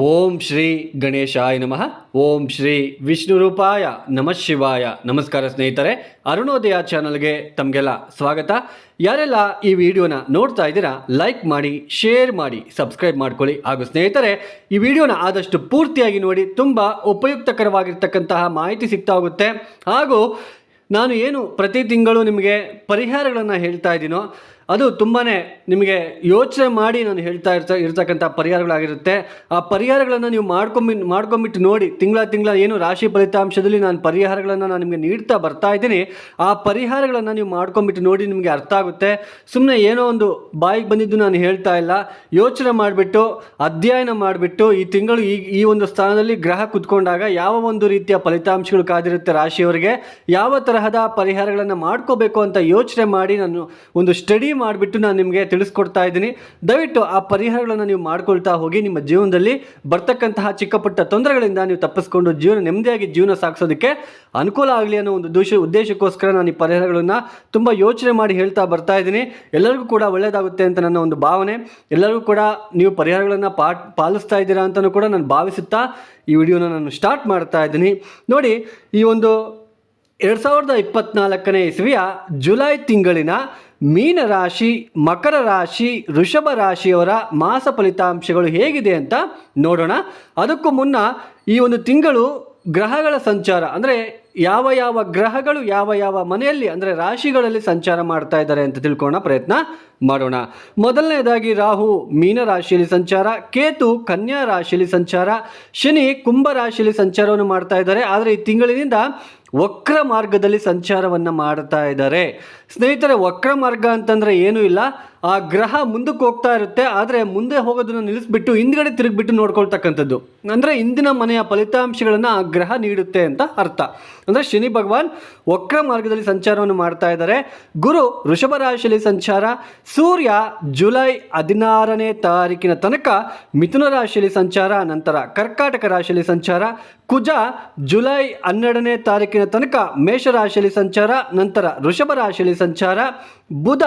ಓಂ ಶ್ರೀ ಗಣೇಶಾಯ ನಮಃ. ಓಂ ಶ್ರೀ ವಿಷ್ಣು ರೂಪಾಯ ನಮಃ ಶಿವಾಯ. ನಮಸ್ಕಾರ ಸ್ನೇಹಿತರೆ, ಅರುಣೋದಯ ಚಾನಲ್ಗೆ ತಮಗೆಲ್ಲ ಸ್ವಾಗತ. ಯಾರೆಲ್ಲ ಈ ವಿಡಿಯೋನ ನೋಡ್ತಾ ಇದ್ದೀರಾ, ಲೈಕ್ ಮಾಡಿ, ಶೇರ್ ಮಾಡಿ, ಸಬ್ಸ್ಕ್ರೈಬ್ ಮಾಡ್ಕೊಳ್ಳಿ. ಹಾಗೂ ಸ್ನೇಹಿತರೆ, ಈ ವಿಡಿಯೋನ ಆದಷ್ಟು ಪೂರ್ತಿಯಾಗಿ ನೋಡಿ, ತುಂಬ ಉಪಯುಕ್ತಕರವಾಗಿರ್ತಕ್ಕಂತಹ ಮಾಹಿತಿ ಸಿಗ್ತಾ ಹೋಗುತ್ತೆ. ಹಾಗೂ ನಾನು ಏನು ಪ್ರತಿ ತಿಂಗಳು ನಿಮಗೆ ಪರಿಹಾರಗಳನ್ನು ಹೇಳ್ತಾ ಇದ್ದೀನೋ ಅದು ತುಂಬಾ ನಿಮಗೆ ಯೋಚನೆ ಮಾಡಿ ನಾನು ಹೇಳ್ತಾ ಇರ್ತ ಇರ್ತಕ್ಕಂಥ ಪರಿಹಾರಗಳಾಗಿರುತ್ತೆ. ಆ ಪರಿಹಾರಗಳನ್ನು ನೀವು ಮಾಡ್ಕೊಂಬಿ ಮಾಡ್ಕೊಂಬಿಟ್ಟು ನೋಡಿ, ತಿಂಗಳ ತಿಂಗಳ ಏನು ರಾಶಿ ಫಲಿತಾಂಶದಲ್ಲಿ ನಾನು ಪರಿಹಾರಗಳನ್ನು ನಾನು ನಿಮಗೆ ನೀಡ್ತಾ ಬರ್ತಾ ಇದ್ದೀನಿ. ಆ ಪರಿಹಾರಗಳನ್ನು ನೀವು ಮಾಡ್ಕೊಂಬಿಟ್ಟು ನೋಡಿ ನಿಮಗೆ ಅರ್ಥ ಆಗುತ್ತೆ. ಸುಮ್ಮನೆ ಏನೋ ಒಂದು ಬಾಯಿಗೆ ಬಂದಿದ್ದು ನಾನು ಹೇಳ್ತಾ ಇಲ್ಲ. ಯೋಚನೆ ಮಾಡಿಬಿಟ್ಟು, ಅಧ್ಯಯನ ಮಾಡಿಬಿಟ್ಟು, ಈ ತಿಂಗಳು ಈ ಈ ಒಂದು ಸ್ಥಾನದಲ್ಲಿ ಗ್ರಹ ಕುತ್ಕೊಂಡಾಗ ಯಾವ ಒಂದು ರೀತಿಯ ಫಲಿತಾಂಶಗಳು ಕಾದಿರುತ್ತೆ ರಾಶಿಯವರಿಗೆ, ಯಾವ ತರಹದ ಪರಿಹಾರಗಳನ್ನು ಮಾಡ್ಕೋಬೇಕು ಅಂತ ಯೋಚನೆ ಮಾಡಿ ನಾನು ಒಂದು ಸ್ಟಡಿ ಮಾಡಿಬಿಟ್ಟು ನಾನು ನಿಮಗೆ ತಿಳಿಸ್ಕೊಡ್ತಾ ಇದ್ದೀನಿ. ದಯವಿಟ್ಟು ಆ ಪರಿಹಾರಗಳನ್ನು ನೀವು ಮಾಡ್ಕೊಳ್ತಾ ಹೋಗಿ ನಿಮ್ಮ ಜೀವನದಲ್ಲಿ ಬರ್ತಕ್ಕಂತಹ ಚಿಕ್ಕ ಪುಟ್ಟ ತೊಂದರೆಗಳಿಂದ ನೀವು ತಪ್ಪಿಸ್ಕೊಂಡು ಜೀವನ ನೆಮ್ಮದಿಯಾಗಿ ಜೀವನ ಸಾಗಿಸೋದಕ್ಕೆ ಅನುಕೂಲ ಆಗಲಿ ಅನ್ನೋ ಒಂದು ದೋಷ ಉದ್ದೇಶಕ್ಕೋಸ್ಕರ ನಾನು ಈ ಪರಿಹಾರಗಳನ್ನು ತುಂಬ ಯೋಚನೆ ಮಾಡಿ ಹೇಳ್ತಾ ಬರ್ತಾ ಇದ್ದೀನಿ. ಎಲ್ಲರಿಗೂ ಕೂಡ ಒಳ್ಳೆಯದಾಗುತ್ತೆ ಅಂತ ನನ್ನ ಒಂದು ಭಾವನೆ. ಎಲ್ಲರಿಗೂ ಕೂಡ ನೀವು ಪರಿಹಾರಗಳನ್ನು ಪಾಟ್ ಪಾಲಿಸ್ತಾ ಇದ್ದೀರಾ ಅಂತಲೂ ಕೂಡ ನಾನು ಭಾವಿಸುತ್ತಾ ಈ ವಿಡಿಯೋನ ನಾನು ಸ್ಟಾರ್ಟ್ ಮಾಡ್ತಾ ಇದ್ದೀನಿ. ನೋಡಿ, ಈ ಒಂದು ಎರಡು ಸಾವಿರದ ಇಪ್ಪತ್ನಾಲ್ಕನೇ ಇಸ್ವಿಯ ಜುಲೈ ತಿಂಗಳಿನ ಮೀನ ರಾಶಿ, ಮಕರ ರಾಶಿ ಋಷಭ ರಾಶಿಯವರ ಮಾಸ ಫಲಿತಾಂಶಗಳು ಹೇಗಿದೆ ಅಂತ ನೋಡೋಣ. ಅದಕ್ಕೂ ಮುನ್ನ ಈ ಒಂದು ತಿಂಗಳು ಗ್ರಹಗಳ ಸಂಚಾರ, ಅಂದರೆ ಯಾವ ಯಾವ ಗ್ರಹಗಳು ಯಾವ ಯಾವ ಮನೆಯಲ್ಲಿ, ಅಂದರೆ ರಾಶಿಗಳಲ್ಲಿ ಸಂಚಾರ ಮಾಡ್ತಾ ಇದ್ದಾರೆ ಅಂತ ತಿಳ್ಕೊಳ್ಳೋಣ ಪ್ರಯತ್ನ ಮಾಡೋಣ. ಮೊದಲನೇದಾಗಿ ರಾಹು ಮೀನ ರಾಶಿಯಲ್ಲಿ ಸಂಚಾರ, ಕೇತು ಕನ್ಯಾ ರಾಶಿಯಲ್ಲಿ ಸಂಚಾರ, ಶನಿ ಕುಂಭ ರಾಶಿಯಲ್ಲಿ ಸಂಚಾರವನ್ನು ಮಾಡ್ತಾ ಇದ್ದಾರೆ. ಆದರೆ ಈ ತಿಂಗಳಿನಿಂದ ವಕ್ರ ಮಾರ್ಗದಲ್ಲಿ ಸಂಚಾರವನ್ನು ಮಾಡ್ತಾ ಇದ್ದಾರೆ. ಸ್ನೇಹಿತರೆ, ವಕ್ರ ಮಾರ್ಗ ಅಂತಂದರೆ ಏನೂ ಇಲ್ಲ. ಆ ಗ್ರಹ ಮುಂದಕ್ಕೆ ಹೋಗ್ತಾ ಇರುತ್ತೆ, ಆದರೆ ಮುಂದೆ ಹೋಗೋದನ್ನು ನಿಲ್ಲಿಸ್ಬಿಟ್ಟು ಹಿಂದ್ಗಡೆ ತಿರುಗಿಬಿಟ್ಟು ನೋಡ್ಕೊಳ್ತಕ್ಕಂಥದ್ದು. ಅಂದರೆ ಇಂದಿನ ಮನೆಯ ಫಲಿತಾಂಶಗಳನ್ನು ಆ ಗ್ರಹ ನೀಡುತ್ತೆ ಅಂತ ಅರ್ಥ. ಅಂದರೆ ಶನಿ ಭಗವಾನ್ ವಕ್ರ ಮಾರ್ಗದಲ್ಲಿ ಸಂಚಾರವನ್ನು ಮಾಡ್ತಾ ಇದ್ದಾರೆ. ಗುರು ವೃಷಭ ರಾಶಿಯಲ್ಲಿ ಸಂಚಾರ, ಸೂರ್ಯ ಜುಲೈ ಹದಿನಾರನೇ ತಾರೀಕಿನ ತನಕ ಮಿಥುನ ರಾಶಿಯಲ್ಲಿ ಸಂಚಾರ, ನಂತರ ಕರ್ಕಾಟಕ ರಾಶಿಯಲ್ಲಿ ಸಂಚಾರ, ಕುಜ ಜುಲೈ ಹನ್ನೆರಡನೇ ತಾರೀಕಿನ ತನಕ ಮೇಷರಾಶಿಯಲ್ಲಿ ಸಂಚಾರ, ನಂತರ ವೃಷಭ ರಾಶಿಯಲ್ಲಿ ಸಂಚಾರ, ಬುಧ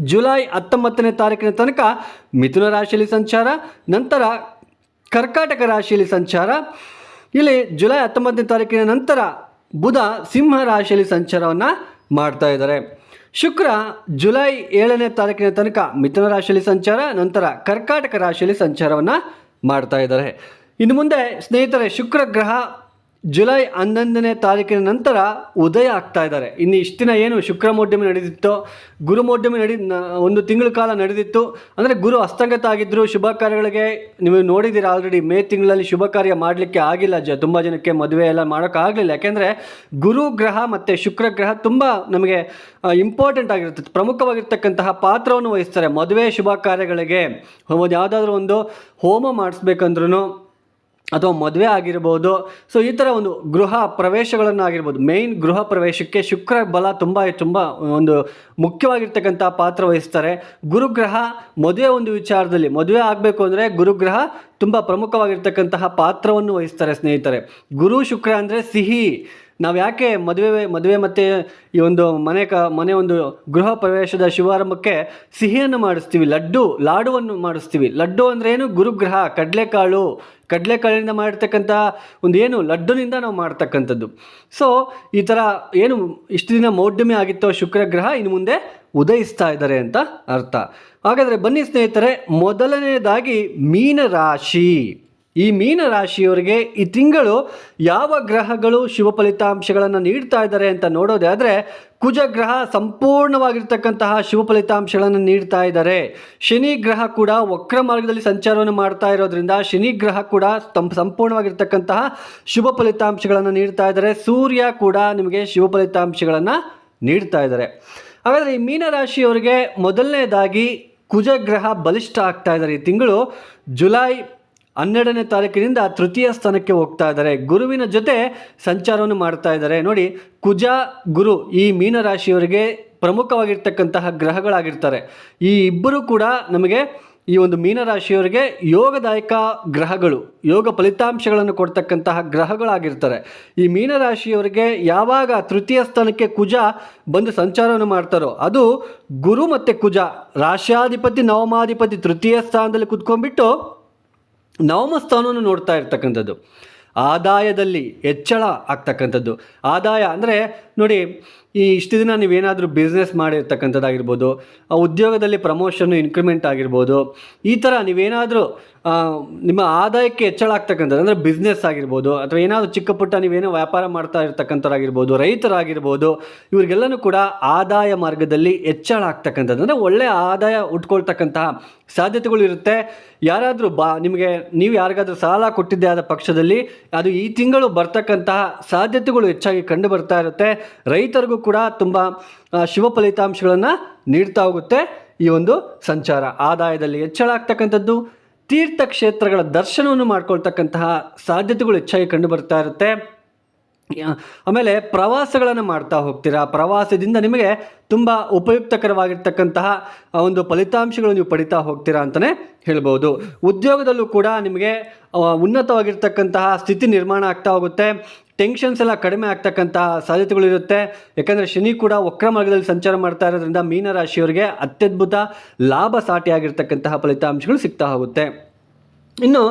ಜುಲೈ ಹತ್ತೊಂಬತ್ತನೇ ತಾರೀಕಿನ ತನಕ ಮಿಥುನ ರಾಶಿಯಲ್ಲಿ ಸಂಚಾರ, ನಂತರ ಕರ್ಕಾಟಕ ರಾಶಿಯಲ್ಲಿ ಸಂಚಾರ. ಇಲ್ಲಿ ಜುಲೈ ಹತ್ತೊಂಬತ್ತನೇ ತಾರೀಕಿನ ನಂತರ ಬುಧ ಸಿಂಹ ರಾಶಿಯಲ್ಲಿ ಸಂಚಾರವನ್ನು ಮಾಡ್ತಾ ಇದ್ದಾರೆ. ಶುಕ್ರ ಜುಲೈ ಏಳನೇ ತಾರೀಕಿನ ತನಕ ಮಿಥುನ ರಾಶಿಯಲ್ಲಿ ಸಂಚಾರ, ನಂತರ ಕರ್ಕಾಟಕ ರಾಶಿಯಲ್ಲಿ ಸಂಚಾರವನ್ನು ಮಾಡ್ತಾ ಇದ್ದಾರೆ. ಇನ್ನು ಮುಂದೆ ಸ್ನೇಹಿತರೆ ಶುಕ್ರ ಗ್ರಹ ಜುಲೈ ಹನ್ನೊಂದನೇ ತಾರೀಕಿನ ನಂತರ ಉದಯ ಆಗ್ತಾ ಇದ್ದಾರೆ. ಇನ್ನು ಇಷ್ಟು ದಿನ ಏನು ಶುಕ್ರ ಮೋಡ್ಯಮಿ ನಡೆದಿತ್ತೋ ಗುರು ಮೋಡ್ಯಮಿ ನಡಿ ಒಂದು ತಿಂಗಳ ಕಾಲ ನಡೆದಿತ್ತು. ಅಂದರೆ ಗುರು ಅಸ್ತಂಗತ ಆಗಿದ್ದರು ಶುಭ ಕಾರ್ಯಗಳಿಗೆ ನೀವು ನೋಡಿದ್ದೀರಾ ಆಲ್ರೆಡಿ ಮೇ ತಿಂಗಳಲ್ಲಿ ಶುಭ ಕಾರ್ಯ ಮಾಡಲಿಕ್ಕೆ ಆಗಿಲ್ಲ ಜ, ತುಂಬ ಜನಕ್ಕೆ ಮದುವೆ ಎಲ್ಲ ಮಾಡೋಕ್ಕಾಗಲಿಲ್ಲ ಯಾಕೆಂದರೆ ಗುರು ಗ್ರಹ ಮತ್ತು ಶುಕ್ರ ಗ್ರಹ ತುಂಬ ನಮಗೆ ಇಂಪಾರ್ಟೆಂಟ್ ಆಗಿರುತ್ತೆ. ಪ್ರಮುಖವಾಗಿರ್ತಕ್ಕಂತಹ ಪಾತ್ರವನ್ನು ವಹಿಸ್ತಾರೆ. ಮದುವೆ ಶುಭ ಕಾರ್ಯಗಳಿಗೆ ಯಾವುದಾದ್ರೂ ಒಂದು ಹೋಮ ಮಾಡಿಸ್ಬೇಕಂದ್ರೂ ಅಥವಾ ಮದುವೆ ಆಗಿರ್ಬೋದು. ಸೊ ಈ ಥರ ಒಂದು ಗೃಹ ಪ್ರವೇಶಗಳನ್ನು ಆಗಿರ್ಬೋದು ಮೇಯ್ನ್ ಗೃಹ ಪ್ರವೇಶಕ್ಕೆ ಶುಕ್ರ ಬಲ ತುಂಬ ತುಂಬ ಒಂದು ಮುಖ್ಯವಾಗಿರ್ತಕ್ಕಂಥ ಪಾತ್ರ ವಹಿಸ್ತಾರೆ. ಗುರುಗ್ರಹ ಮದುವೆ ಒಂದು ವಿಚಾರದಲ್ಲಿ, ಮದುವೆ ಆಗಬೇಕು ಅಂದರೆ ಗುರುಗ್ರಹ ತುಂಬ ಪ್ರಮುಖವಾಗಿರ್ತಕ್ಕಂತಹ ಪಾತ್ರವನ್ನು ವಹಿಸ್ತಾರೆ ಸ್ನೇಹಿತರೆ. ಗುರು, ಶುಕ್ರ ಅಂದರೆ ಸಿಹಿ. ನಾವು ಯಾಕೆ ಮದುವೆ ಮದುವೆ ಮತ್ತು ಈ ಒಂದು ಮನೆ ಕ, ಮನೆ ಒಂದು ಗೃಹ ಪ್ರವೇಶದ ಶುಭಾರಂಭಕ್ಕೆ ಸಿಹಿಯನ್ನು ಮಾಡಿಸ್ತೀವಿ, ಲಡ್ಡು, ಲಾಡುವನ್ನು ಮಾಡಿಸ್ತೀವಿ. ಲಡ್ಡು ಅಂದರೆ ಏನು? ಗುರುಗ್ರಹ, ಕಡಲೆಕಾಳು. ಕಡಲೆಕಾಳಿನಿಂದ ಮಾಡಿರ್ತಕ್ಕಂಥ ಒಂದು ಏನು? ಲಡ್ಡುನಿಂದ ನಾವು ಮಾಡ್ತಕ್ಕಂಥದ್ದು. ಸೊ ಈ ಥರ ಏನು ಇಷ್ಟು ದಿನ ಮೌಢ್ಯಮೆ ಆಗಿತ್ತೋ ಶುಕ್ರ ಗ್ರಹ ಇನ್ನು ಮುಂದೆ ಉದಯಿಸ್ತಾ ಇದ್ದಾರೆ ಅಂತ ಅರ್ಥ. ಹಾಗಾದರೆ ಬನ್ನಿ ಸ್ನೇಹಿತರೆ ಮೊದಲನೇದಾಗಿ ಮೀನರಾಶಿ. ಈ ಮೀನ ರಾಶಿಯವರಿಗೆ ಈ ತಿಂಗಳು ಯಾವ ಗ್ರಹಗಳು ಶುಭ ಫಲಿತಾಂಶಗಳನ್ನು ನೀಡ್ತಾ ಇದ್ದಾರೆ ಅಂತ ನೋಡೋದೇ ಆದರೆ ಕುಜ ಗ್ರಹ ಸಂಪೂರ್ಣವಾಗಿರ್ತಕ್ಕಂತಹ ಶುಭ ಫಲಿತಾಂಶಗಳನ್ನು ನೀಡ್ತಾ ಇದ್ದಾರೆ. ಶನಿ ಗ್ರಹ ಕೂಡ ವಕ್ರ ಮಾರ್ಗದಲ್ಲಿ ಸಂಚಾರವನ್ನು ಮಾಡ್ತಾ ಇರೋದ್ರಿಂದ ಶನಿ ಗ್ರಹ ಕೂಡ ಸಂಪೂರ್ಣವಾಗಿರ್ತಕ್ಕಂತಹ ಶುಭ ಫಲಿತಾಂಶಗಳನ್ನು ನೀಡ್ತಾ ಇದ್ದಾರೆ. ಸೂರ್ಯ ಕೂಡ ನಿಮಗೆ ಶುಭ ಫಲಿತಾಂಶಗಳನ್ನು ನೀಡ್ತಾ ಇದ್ದಾರೆ. ಹಾಗಾದರೆ ಈ ಮೀನರಾಶಿಯವರಿಗೆ ಮೊದಲನೇದಾಗಿ ಕುಜಗ್ರಹ ಬಲಿಷ್ಠ ಆಗ್ತಾ ಇದ್ದಾರೆ. ಈ ತಿಂಗಳು ಜುಲೈ ಹನ್ನೆರಡನೇ ತಾರೀಕಿನಿಂದ ತೃತೀಯ ಸ್ಥಾನಕ್ಕೆ ಹೋಗ್ತಾ ಇದ್ದಾರೆ. ಗುರುವಿನ ಜೊತೆ ಸಂಚಾರವನ್ನು ಮಾಡ್ತಾ ಇದ್ದಾರೆ. ನೋಡಿ, ಕುಜ ಗುರು ಈ ಮೀನರಾಶಿಯವರಿಗೆ ಪ್ರಮುಖವಾಗಿರ್ತಕ್ಕಂತಹ ಗ್ರಹಗಳಾಗಿರ್ತಾರೆ. ಈ ಇಬ್ಬರು ಕೂಡ ನಮಗೆ ಈ ಒಂದು ಮೀನರಾಶಿಯವರಿಗೆ ಯೋಗದಾಯಕ ಗ್ರಹಗಳು, ಯೋಗ ಫಲಿತಾಂಶಗಳನ್ನು ಕೊಡ್ತಕ್ಕಂತಹ ಗ್ರಹಗಳಾಗಿರ್ತಾರೆ. ಈ ಮೀನರಾಶಿಯವರಿಗೆ ಯಾವಾಗ ತೃತೀಯ ಸ್ಥಾನಕ್ಕೆ ಕುಜ ಬಂದು ಸಂಚಾರವನ್ನು ಮಾಡ್ತಾರೋ, ಅದು ಗುರು ಮತ್ತು ಕುಜ ರಾಶ್ಯಾಧಿಪತಿ ನವಮಾಧಿಪತಿ ತೃತೀಯ ಸ್ಥಾನದಲ್ಲಿ ಕುತ್ಕೊಂಡ್ಬಿಟ್ಟು ನವಮ ಸ್ಥಾನವನ್ನು ನೋಡ್ತಾ ಇರ್ತಕ್ಕಂಥದ್ದು. ಆದಾಯದಲ್ಲಿ ಹೆಚ್ಚಳ ಆಗ್ತಕ್ಕಂಥದ್ದು. ಆದಾಯ ಅಂದರೆ ನೋಡಿ ಈ ಇಷ್ಟು ದಿನ ನೀವೇನಾದರೂ ಬಿಸ್ನೆಸ್ ಮಾಡಿರ್ತಕ್ಕಂಥದ್ದಾಗಿರ್ಬೋದು, ಆ ಉದ್ಯೋಗದಲ್ಲಿ ಪ್ರಮೋಷನ್ನು ಇನ್ಕ್ರಿಮೆಂಟ್ ಆಗಿರ್ಬೋದು, ಈ ಥರ ನೀವೇನಾದರೂ ನಿಮ್ಮ ಆದಾಯಕ್ಕೆ ಹೆಚ್ಚಳ ಆಗ್ತಕ್ಕಂಥದ್ದು, ಅಂದರೆ ಬಿಸ್ನೆಸ್ ಆಗಿರ್ಬೋದು, ಅಥವಾ ಏನಾದರೂ ಚಿಕ್ಕ ಪುಟ್ಟ ನೀವೇನೋ ವ್ಯಾಪಾರ ಮಾಡ್ತಾ ಇರ್ತಕ್ಕಂಥವ್ರಾಗಿರ್ಬೋದು, ರೈತರಾಗಿರ್ಬೋದು, ಇವ್ರಿಗೆಲ್ಲನೂ ಕೂಡ ಆದಾಯ ಮಾರ್ಗದಲ್ಲಿ ಹೆಚ್ಚಳ ಆಗ್ತಕ್ಕಂಥದ್ದು, ಅಂದರೆ ಒಳ್ಳೆಯ ಆದಾಯ ಉಟ್ಕೊಳ್ತಕ್ಕಂತಹ ಸಾಧ್ಯತೆಗಳು ಇರುತ್ತೆ. ಯಾರಾದರೂ ಬಾ, ನಿಮಗೆ, ನೀವು ಯಾರಿಗಾದರೂ ಸಾಲ ಕೊಟ್ಟಿದ್ದೇ ಆದ ಪಕ್ಷದಲ್ಲಿ, ಅದು ಈ ತಿಂಗಳು ಬರ್ತಕ್ಕಂತಹ ಸಾಧ್ಯತೆಗಳು ಹೆಚ್ಚಾಗಿ ಕಂಡು ಬರ್ತಾ ಇರುತ್ತೆ. ರೈತರಿಗೂ ಕೂಡ ತುಂಬ ಶುಭ ಫಲಿತಾಂಶಗಳನ್ನು ನೀಡ್ತಾ ಹೋಗುತ್ತೆ ಈ ಒಂದು ಸಂಚಾರ. ಆದಾಯದಲ್ಲಿ ಹೆಚ್ಚಳ ಆಗ್ತಕ್ಕಂಥದ್ದು ತೀರ್ಥಕ್ಷೇತ್ರಗಳ ದರ್ಶನವನ್ನು ಮಾಡ್ಕೊಳ್ತಕ್ಕಂತಹ ಸಾಧ್ಯತೆಗಳು ಹೆಚ್ಚಾಗಿ ಕಂಡು ಬರ್ತಾ ಇರುತ್ತೆ. ಆಮೇಲೆ ಪ್ರವಾಸಗಳನ್ನು ಮಾಡ್ತಾ ಹೋಗ್ತೀರಾ? ಪ್ರವಾಸದಿಂದ ನಿಮಗೆ ತುಂಬ ಉಪಯುಕ್ತಕರವಾಗಿರ್ತಕ್ಕಂತಹ ಒಂದು ಫಲಿತಾಂಶಗಳು ನೀವು ಪಡಿತಾ ಹೋಗ್ತೀರಾ ಅಂತಲೇ ಹೇಳ್ಬೋದು. ಉದ್ಯೋಗದಲ್ಲೂ ಕೂಡ ನಿಮಗೆ ಉನ್ನತವಾಗಿರ್ತಕ್ಕಂತಹ ಸ್ಥಿತಿ ನಿರ್ಮಾಣ ಆಗ್ತಾ ಹೋಗುತ್ತೆ. ಟೆನ್ಷನ್ಸ್ ಎಲ್ಲ ಕಡಿಮೆ ಆಗ್ತಕ್ಕಂತಹ ಸಾಧ್ಯತೆಗಳು ಇರುತ್ತೆ. ಯಾಕಂದರೆ ಶನಿ ಕೂಡ ವಕ್ರ ಮಾರ್ಗದಲ್ಲಿ ಸಂಚಾರ ಮಾಡ್ತಾ ಇರೋದ್ರಿಂದ ಮೀನರಾಶಿಯವರಿಗೆ ಅತ್ಯದ್ಭುತ ಲಾಭ ಸಾಟಿಯಾಗಿರ್ತಕ್ಕಂತಹ ಫಲಿತಾಂಶಗಳು ಸಿಗ್ತಾ ಹೋಗುತ್ತೆ. ಇನ್ನು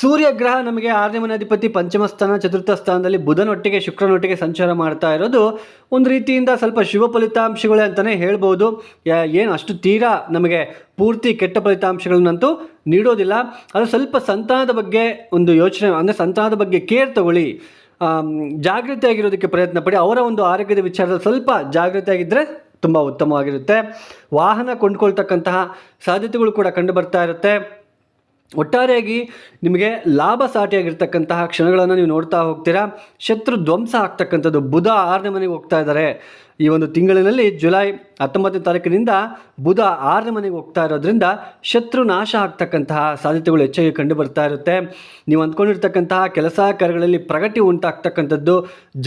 ಸೂರ್ಯ ಗ್ರಹ ನಮಗೆ ಆರನೇ ಮನಾಧಿಪತಿ ಪಂಚಮ ಸ್ಥಾನ, ಚತುರ್ಥ ಸ್ಥಾನದಲ್ಲಿ ಬುಧನೊಟ್ಟಿಗೆ ಶುಕ್ರನೊಟ್ಟಿಗೆ ಸಂಚಾರ ಮಾಡ್ತಾ ಇರೋದು. ಒಂದು ರೀತಿಯಿಂದ ಸ್ವಲ್ಪ ಶುಭ ಫಲಿತಾಂಶಗಳೇ ಅಂತಲೇ ಹೇಳ್ಬೋದು. ಏನು ಅಷ್ಟು ತೀರಾ ನಮಗೆ ಪೂರ್ತಿ ಕೆಟ್ಟ ಫಲಿತಾಂಶಗಳನ್ನಂತೂ ನೀಡೋದಿಲ್ಲ. ಅದು ಸ್ವಲ್ಪ ಸಂತಾನದ ಬಗ್ಗೆ ಒಂದು ಯೋಚನೆ, ಅಂದರೆ ಸಂತಾನದ ಬಗ್ಗೆ ಕೇರ್ ತಗೊಳ್ಳಿ. ಜಾಗೃತಿ ಜಾಗೃತಿಯಾಗಿರೋದಕ್ಕೆ ಪ್ರಯತ್ನ ಪಡಿ. ಅವರ ಒಂದು ಆರೋಗ್ಯದ ವಿಚಾರದಲ್ಲಿ ಸ್ವಲ್ಪ ಜಾಗೃತಿಯಾಗಿದ್ದರೆ ತುಂಬ ಉತ್ತಮವಾಗಿರುತ್ತೆ. ವಾಹನ ಕೊಂಡ್ಕೊಳ್ತಕ್ಕಂತಹ ಸಾಧ್ಯತೆಗಳು ಕೂಡ ಕಂಡು ಬರ್ತಾ ಇರುತ್ತೆ. ಒಟ್ಟಾರೆಯಾಗಿ ನಿಮಗೆ ಲಾಭ ಸಾಟಿಯಾಗಿರ್ತಕ್ಕಂತಹ ಕ್ಷಣಗಳನ್ನು ನೀವು ನೋಡ್ತಾ ಹೋಗ್ತೀರಾ? ಶತ್ರು ಧ್ವಂಸ ಆಗ್ತಕ್ಕಂಥದ್ದು ಬುಧ ಆರನೇ ಮನೆಗೆ ಹೋಗ್ತಾ ಇದ್ದಾರೆ. ಈ ಒಂದು ತಿಂಗಳಿನಲ್ಲಿ ಜುಲೈ ಹತ್ತೊಂಬತ್ತನೇ ತಾರೀಕಿನಿಂದ ಬುಧ ಆರನೇ ಮನೆಗೆ ಹೋಗ್ತಾ ಇರೋದ್ರಿಂದ ಶತ್ರು ನಾಶ ಆಗ್ತಕ್ಕಂತಹ ಸಾಧ್ಯತೆಗಳು ಹೆಚ್ಚಾಗಿ ಕಂಡು ಬರ್ತಾ ಇರುತ್ತೆ. ನೀವು ಅಂದ್ಕೊಂಡಿರ್ತಕ್ಕಂತಹ ಕೆಲಸ ಕಾರ್ಯಗಳಲ್ಲಿ ಪ್ರಗತಿ ಉಂಟಾಗ್ತಕ್ಕಂಥದ್ದು